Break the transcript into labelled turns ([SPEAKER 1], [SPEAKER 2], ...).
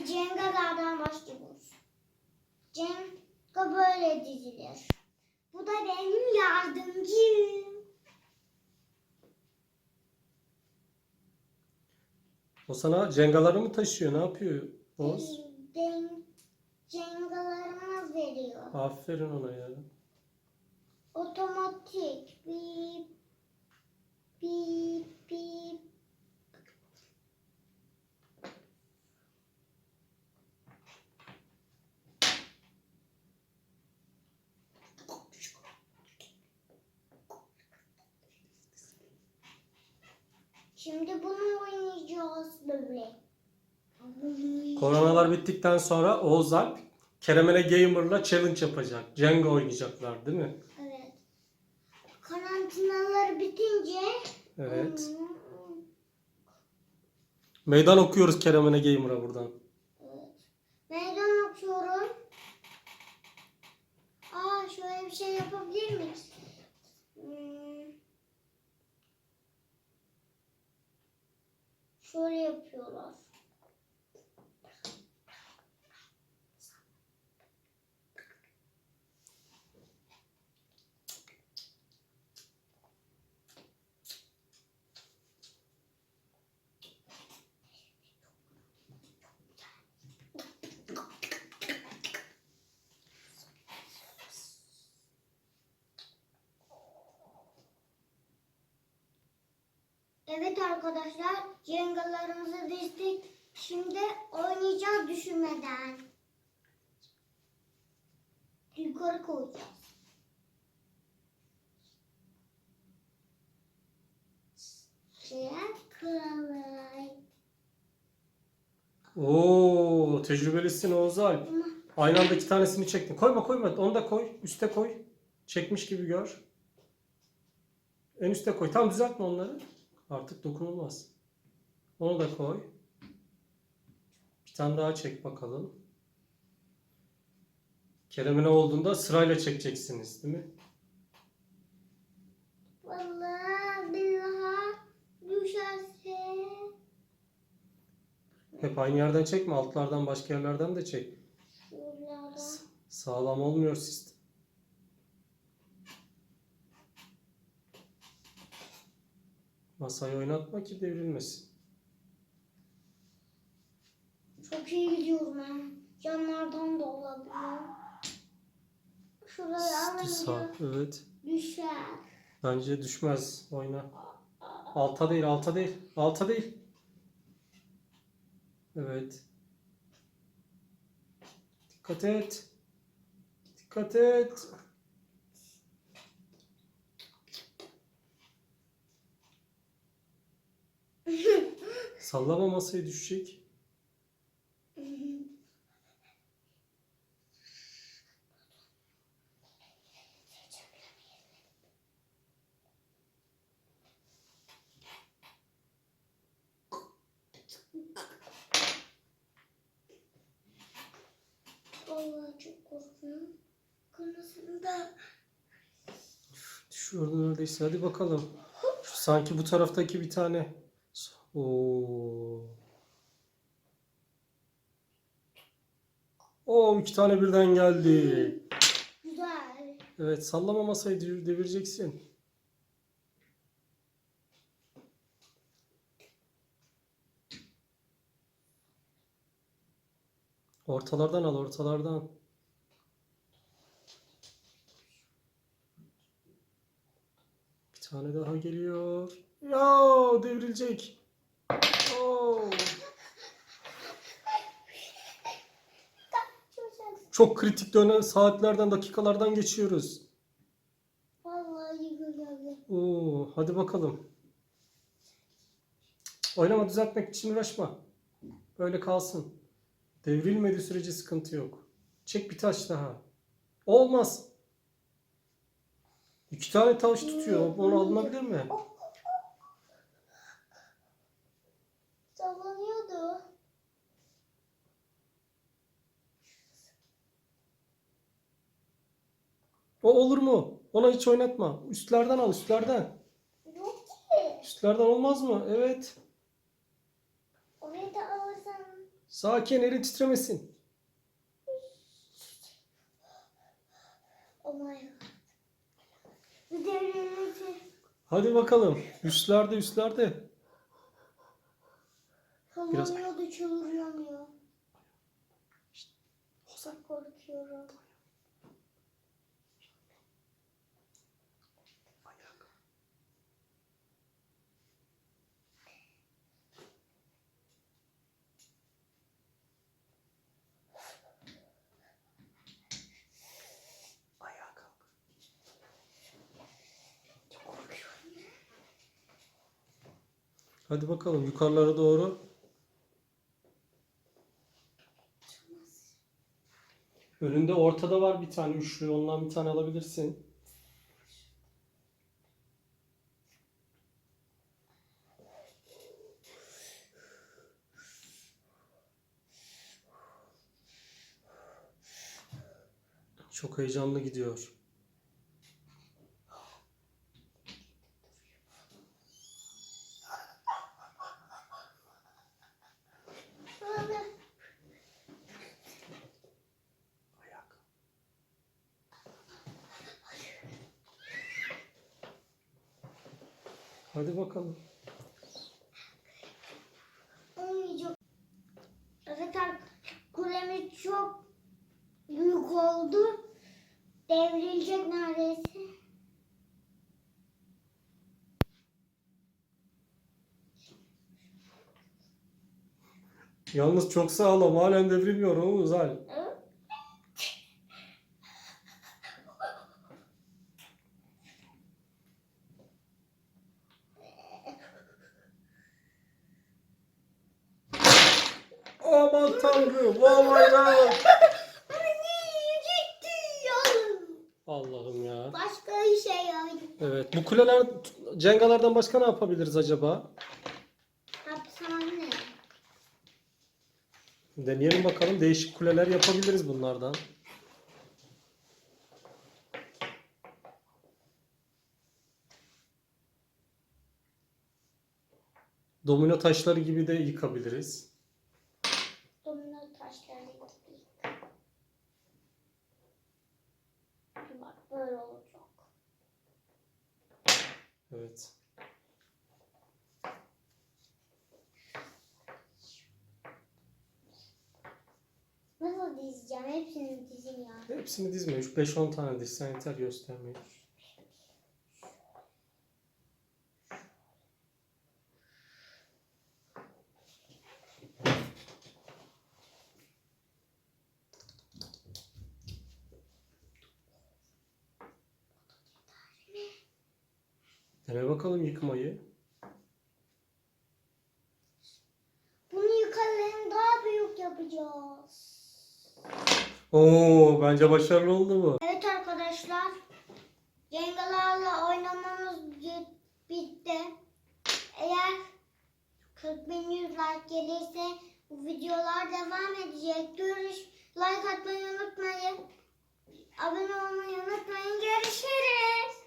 [SPEAKER 1] Şimdi Cenga'lardan başlıyoruz. Cenga böyle dizilir. Bu da benim yardımcım.
[SPEAKER 2] O sana cengaları mı taşıyor? Ne yapıyor Oğuz?
[SPEAKER 1] Den, Cengalarımız veriyor.
[SPEAKER 2] Aferin ona ya.
[SPEAKER 1] Otomatik. Bip. Bip. Bip. Şimdi bunu oynayacağız böyle.
[SPEAKER 2] Koronalar bittikten sonra Oğuz Alp Keremene Gamer'la challenge yapacak. Jenga oynayacaklar değil mi?
[SPEAKER 1] Evet. Karantinalar bitince
[SPEAKER 2] Evet.
[SPEAKER 1] Hmm,
[SPEAKER 2] Meydan okuyoruz Keremene Gamer'a buradan.
[SPEAKER 1] evet. Meydan okuyorum. Aa şöyle bir şey yapabilir miyiz? Hmm. Şöyle Evet arkadaşlar, cengalarımızı dizdik. Şimdi oynayacağız düşünmeden. Yukarı koyacağız. Koyalım.
[SPEAKER 2] Oo, tecrübelisin Oğuz Alp. Aynı anda iki tanesini çektin. Koyma koyma. Onu da koy. Üste koy. Çekmiş gibi gör. En üste koy. Tam düzeltme onları. Artık dokunulmaz. Onu da koy. Bir tane daha çek bakalım. Kerem'e ne olduğunda sırayla çekeceksiniz değil mi?
[SPEAKER 1] Vallahi billahi düşerse.
[SPEAKER 2] Hep aynı yerden çekme. Altlardan başka yerlerden de çek.
[SPEAKER 1] Şuradan.
[SPEAKER 2] Sağlam olmuyor sistem. Masayı oynatma ki devrilmesin.
[SPEAKER 1] Çok iyi gidiyorum ben. Yanlardan da olabiliyor. Şuraya
[SPEAKER 2] Sağ,
[SPEAKER 1] alınca
[SPEAKER 2] evet.
[SPEAKER 1] düşer.
[SPEAKER 2] Bence düşmez. Oyna. Alta değil, alta değil. Alta değil. Evet. Dikkat et. Dikkat et. Sallama masayı düşecek.
[SPEAKER 1] Vallahi çok korkuyorum. Kırmızında.
[SPEAKER 2] Düşüyordu neredeyse. Hadi bakalım. Sanki bu taraftaki bir tane. Oo. Oo iki tane birden geldi.
[SPEAKER 1] Güzel.
[SPEAKER 2] Evet sallama masayı devir- devireceksin. Ortalardan al ortalardan. Bir tane daha geliyor. Ya devrilecek. Oo.
[SPEAKER 1] Çok
[SPEAKER 2] kritik dönem saatlerden dakikalardan geçiyoruz.
[SPEAKER 1] Vallahi güzel.
[SPEAKER 2] Oo, hadi bakalım. Oynama düzeltmek için uğraşma. Böyle kalsın. Devrilmediği sürece sıkıntı yok. Çek bir taş daha. Olmaz. İki tane taş tutuyor. Onu alınabilir mi? O olur mu? Ona hiç oynatma. Üstlerden al, üstlerden.
[SPEAKER 1] Yok ki.
[SPEAKER 2] Üstlerden olmaz mı? Evet.
[SPEAKER 1] Oraya da alırsam
[SPEAKER 2] Sakin elin titremesin.
[SPEAKER 1] Oh my god. Bir de
[SPEAKER 2] Hadi bakalım. Üstlerde üstlerde. Biraz-
[SPEAKER 1] sallanıyor da çıldırıyorum ya. Korkuyorum.
[SPEAKER 2] Hadi bakalım yukarılara doğru. Önünde ortada var bir tane üçlü. Ondan bir tane alabilirsin. Çok heyecanlı gidiyor. Hadi bakalım.
[SPEAKER 1] Olmayacak. Arkadaşlar kulemiz çok büyük oldu. Devrilecek neredeyse.
[SPEAKER 2] Yalnız çok sağlam. Halen devrilmiyor Oğuz Hal.
[SPEAKER 1] Evet.
[SPEAKER 2] Aman tanrım. Oh my god. Allah'ım ya.
[SPEAKER 1] Başka bir şey ya.
[SPEAKER 2] Evet. Bu kuleler cengalardan başka ne yapabiliriz acaba?
[SPEAKER 1] Hapishane.
[SPEAKER 2] Deneyelim bakalım. Değişik kuleler yapabiliriz bunlardan. Domino taşları gibi de yıkabiliriz.
[SPEAKER 1] Domino taşları gibi. Bak böyle olacak.
[SPEAKER 2] Evet.
[SPEAKER 1] Nasıl dizeceğim? Hepsini dizeyim ya.
[SPEAKER 2] Hepsini dizme. 5-10 tane dizsen yeter göstermeyi. Dene bakalım yıkmayı.
[SPEAKER 1] Bunu yukarılarını daha büyük yapacağız.
[SPEAKER 2] Oo, bence başarılı oldu bu.
[SPEAKER 1] Evet arkadaşlar. Yengelerle oynamamız bi- bitti. Eğer 40 bin 100 like gelirse bu videolar devam edecek. Görüş, like atmayı unutmayın. Abone olmayı unutmayın. Görüşürüz.